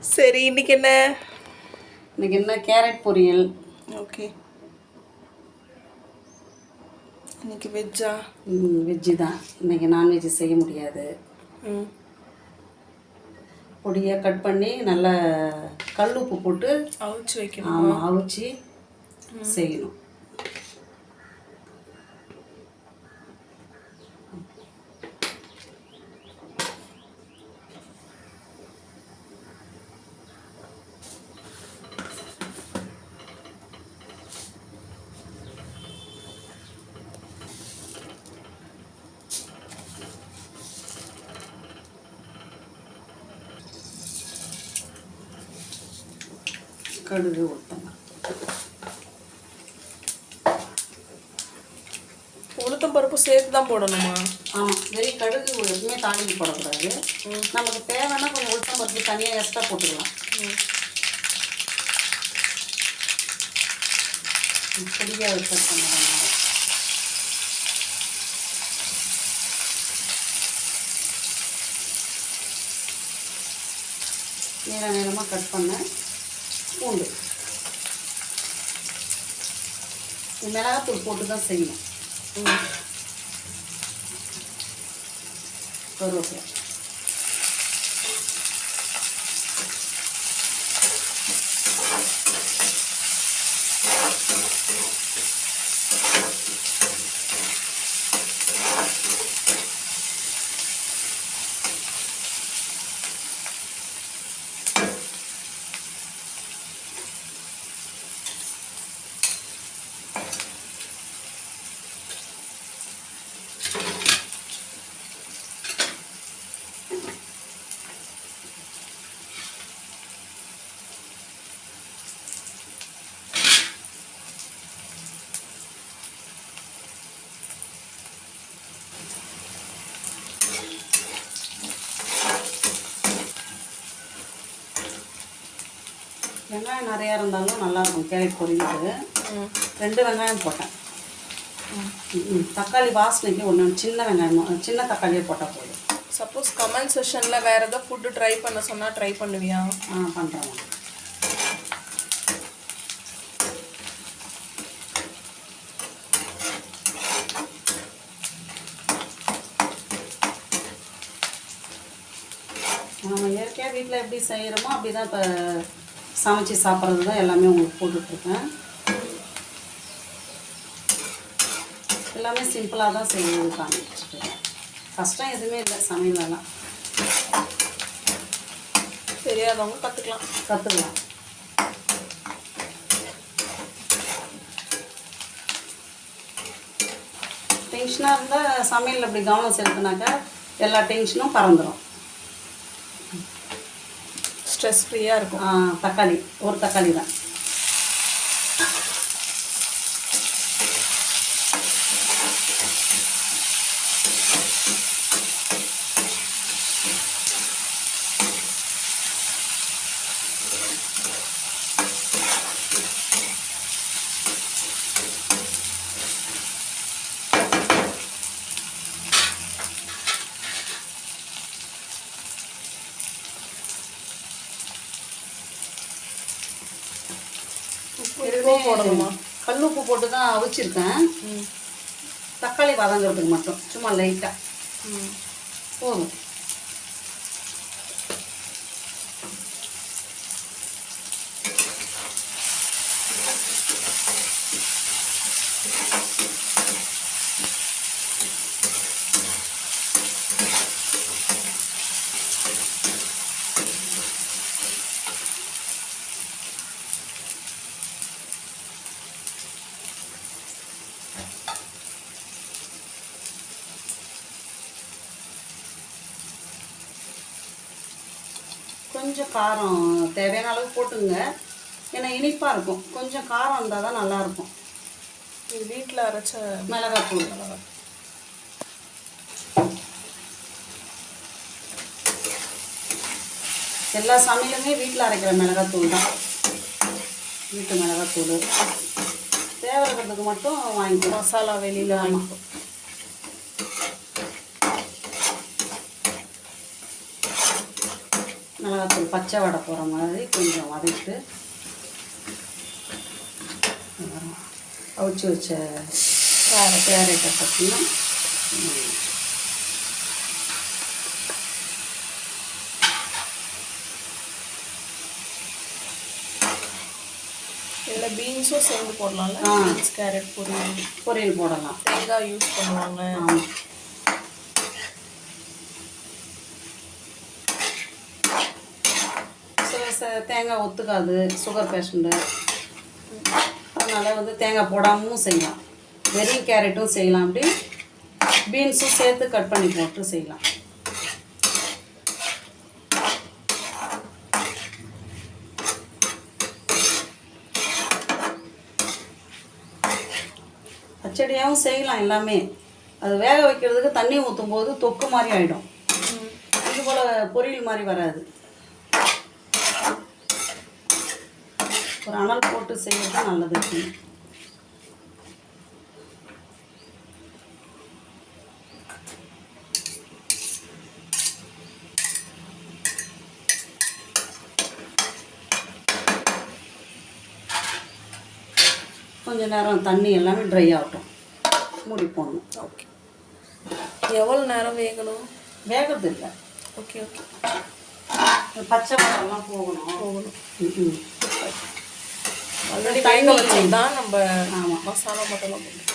சரி இன்னைக்கு என்ன? இன்னைக்கு என்ன? கேரட் பொரியல். ஓகே. இன்னைக்கு வெஜ்ஜா? வெஜ்ஜு தான். இன்னைக்கு நான்வெஜ் செய்ய முடியாது. ம். பொடியாக கட் பண்ணி நல்லா கல் உப்பு போட்டு அவிச்சு வைக்கணும்? ஆமாம் அவிச்சு செய்யணும். கடுகு ஊற்றணும் உளுத்தம் பருப்பு சேர்த்து தான் போடணுமா? ஆமாம் வெறும் கடுகு எப்பவுமே தாளிக்கு போடக்கூடாது. நமக்கு தேவைன்னா கொஞ்சம் உளுத்தம் பருப்பு தனியாக எக்ஸ்ட்ரா போட்டுக்கலாம். ம். பொடியாக கட் பண்ணலாம் நீள நீளமாக கட் பண்ண பூண்டு. மிளகாத்தூள் போட்டு தான் செய்யணும் கருவேப்பிலை. வெங்காயம் நிறையா இருந்தாலும் நல்லாயிருக்கும். கேரட் பொரியலுக்கு ரெண்டு வெங்காயம் போட்டேன். தக்காளி வாசனைக்கு ஒன்று சின்ன வெங்காயம் சின்ன தக்காளியே போட்டால் போதும். சப்போஸ் கமெண்ட் செஷனில் வேறு ஏதாவது ஃபுட்டு ட்ரை பண்ண சொன்னால் ட்ரை பண்ணுவியா? ஆ பண்ணுறேன் நம்ம இயற்கையாக வீட்டில் எப்படி செய்கிறோமோ அப்படி தான் இப்போ சமைச்சு சாப்பிட்றது தான் எல்லாமே உங்களுக்கு போட்டுட்ருக்கேன். எல்லாமே சிம்பிளாக தான் செய்யறது காமிச்சிருக்கேன் கஷ்டம் எதுவுமே இல்லை சமையலெல்லாம். தெரியாதவங்க கற்றுக்கலாம் கற்றுக்கலாம் டென்ஷனாக இருந்தால் சமையல் அப்படி கவனம் செலுத்தினாக்கா எல்லா டென்ஷனும் பறந்துடும் ஸ்ட்ரெஸ் ஃப்ரீயாக இருக்கும் தக்காளி ஒரு தக்காளி தான் உப்பு போடணுமா? கல் உப்பு போட்டு தான் அவிச்சிருக்கேன் தக்காளி வதங்கிறதுக்கு மட்டும். சும்மா லைட்டாக ம். போதும். கொஞ்சம் காரம் தேவையான அளவு போட்டுங்க. ஏன்னா இனிப்பாக இருக்கும். கொஞ்சம் காரம் இருந்தால் தான் நல்லாயிருக்கும். இது வீட்டில் அரைச்ச மிளகாத்தூள். எல்லா சமையலுமே வீட்டில் அரைக்கிற மிளகாத்தூள் தான். வீட்டு மிளகாத்தூள். தேவை இருக்கிறதுக்கு மட்டும் வாங்கிக்கலாம். மசாலா வெளியில் வாங்கிக்கோ மிளகாத்தூள் பச்சை வடை போகிற மாதிரி கொஞ்சம் வதக்கிட்டு அவிச்சு வச்ச கேரட் கேரட்டை பார்த்தீங்கன்னா இதில் பீன்ஸும் சேர்ந்து போடலாம்ல. பீன்ஸ் கேரட் பொரியல். பொரியல் போடலாம். தேங்காய் யூஸ் பண்ணுவாங்க தேங்காய் ஒத்துக்காது சுகர் பேஷண்ட்டு அதனால் வந்து தேங்காய் போடாமலும் செய்யலாம். வெறும் கேரட்டும் செய்யலாம். அப்படி பீன்ஸும் சேர்த்து கட் பண்ணி போட்டு செய்யலாம். பச்சடியாகவும் செய்யலாம் எல்லாமே. அது வேக வைக்கிறதுக்கு தண்ணி ஊற்றும் போது தொக்கு மாதிரி ஆகிடும் இது போல் பொரியல் மாதிரி வராது. ஒரு அனல் போட்டு செய்யறது நல்லது. கொஞ்ச நேரம் தண்ணி எல்லாமே ட்ரை ஆகட்டும். மூடி போடணும். ஓகே எவ்வளோ நேரம் வேகணும்? வேகிறது இல்லை ஓகே ஓகே பச்சை மரம்லாம் போகணும். போகணும். ம்ம். ஆல்ரெடி வேக வச்சு தான் நம்ம ஆமாம் மசாலா மட்டும் போடுறோம்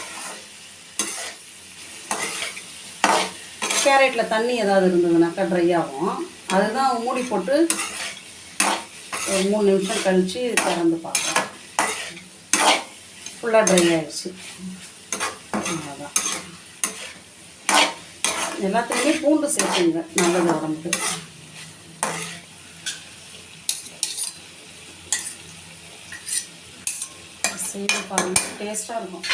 கேரட்டில் தண்ணி ஏதாவது இருந்ததுனாக்கா ட்ரை ஆகும். அதுதான் மூடி போட்டு ஒரு மூணு நிமிஷம் கழித்து திறந்து பார்க்கலாம். ஃபுல்லாக ட்ரை ஆயிடுச்சு. அவ்வளோதான் எல்லாத்துலேயுமே பூண்டு சேர்த்துங்க. நல்லது உடம்புக்கு. செய்து பாருங்க. டேஸ்ட்டாக இருக்கும்.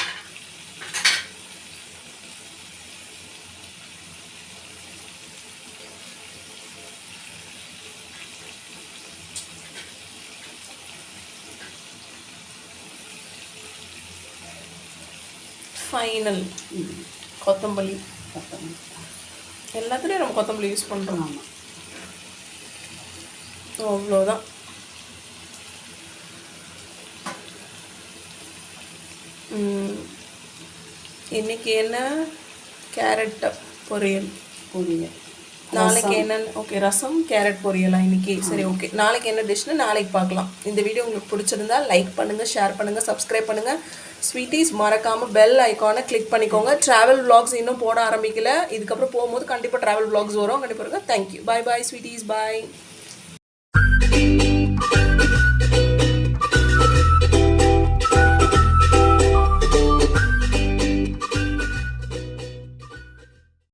ஃபைனல் கொத்தமல்லி. கொத்தமல்லி. எல்லாத்துலேயும் நம்ம கொத்தமல்லி யூஸ் பண்ணுறோம் அவ்வளோதான் ம். இன்னைக்கு என்ன? கேரட் பொரியல். பொரியல். நாளைக்கு என்ன ஓகே ரசம் கேரட் பொரியலா இன்னைக்கு? சரி ஓகே. நாளைக்கு என்ன டிஷ்னு நாளைக்கு பார்க்கலாம். இந்த வீடியோ உங்களுக்கு பிடிச்சிருந்தா லைக் பண்ணுங்க ஷேர் பண்ணுங்க சப்ஸ்கிரைப் பண்ணுங்க. ஸ்வீட்டிஸ் மறக்காம பெல் ஐக்கானை கிளிக் பண்ணிக்கோங்க. டிராவல் vlogs இன்னும் போட ஆரம்பிக்கல. இதுக்கப்புறம் போகும்போது கண்டிப்பாக டிராவல் vlogs வரும். கண்டிப்பாக தேங்க்யூ பாய் பாய் ஸ்வீட்டிஸ் பாய்